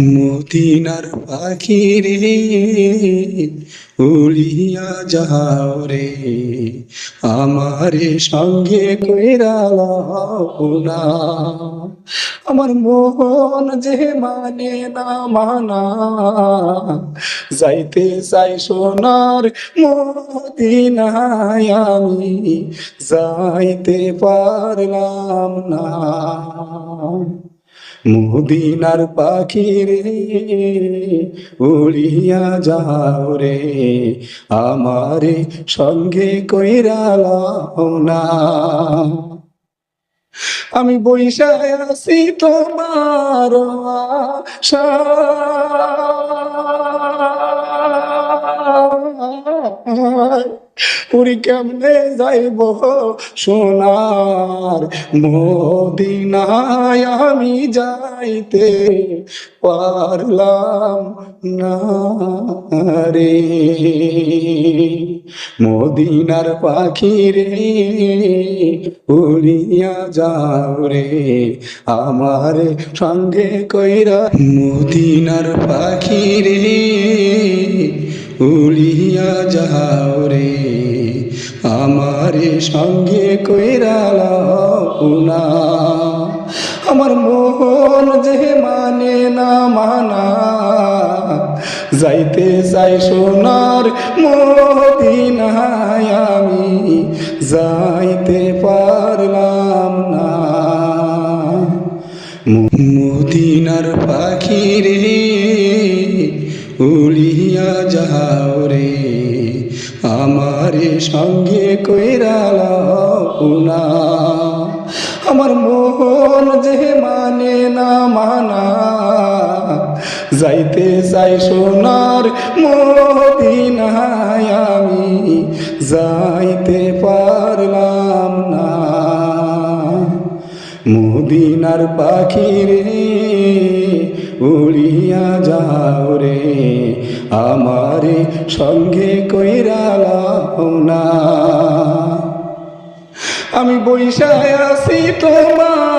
মদিনার পাখি রে উড়িয়া যাও রে। আমারে সঙ্গে কইরা না। আমার মন যে মানে না মানা। যাইতে চাই সোনার মদিনায় আমি, যাইতে পারলাম না। মদিনার পাখি রে উড়িয়া যাও রে আমারে সঙ্গে কইরা লও না আমি বৈশায় আসি তোমার আশায়। পুরি কেমনে যাইব সোনার? মদিনায় আমি যাইতে পারলাম না রে। মদিনার পাখি রে উড়িয়া যাও রে, আমার সঙ্গে কইরা। মদিনার পাখি রে উড়িয়া যাও আমার সঙ্গে কইরা লাও না আমার মন যে মানে না মানা, যাইতে চাই সোনার মদিনায় আমি, যাইতে পারলাম না। মদিনার পাখি রে উড়িয়া যাও রে। আমারে সঙ্গে কইরা লাও না আমার মন যে মানে না মানা, যাইতে চাই সোনার মদিনায় আমি, যাইতে পারলাম না। মদিনার পাখি রে উড়িয়া যাও আমারে সঙ্গে কইরালাও না। আমি বৈশায় আসি তোমার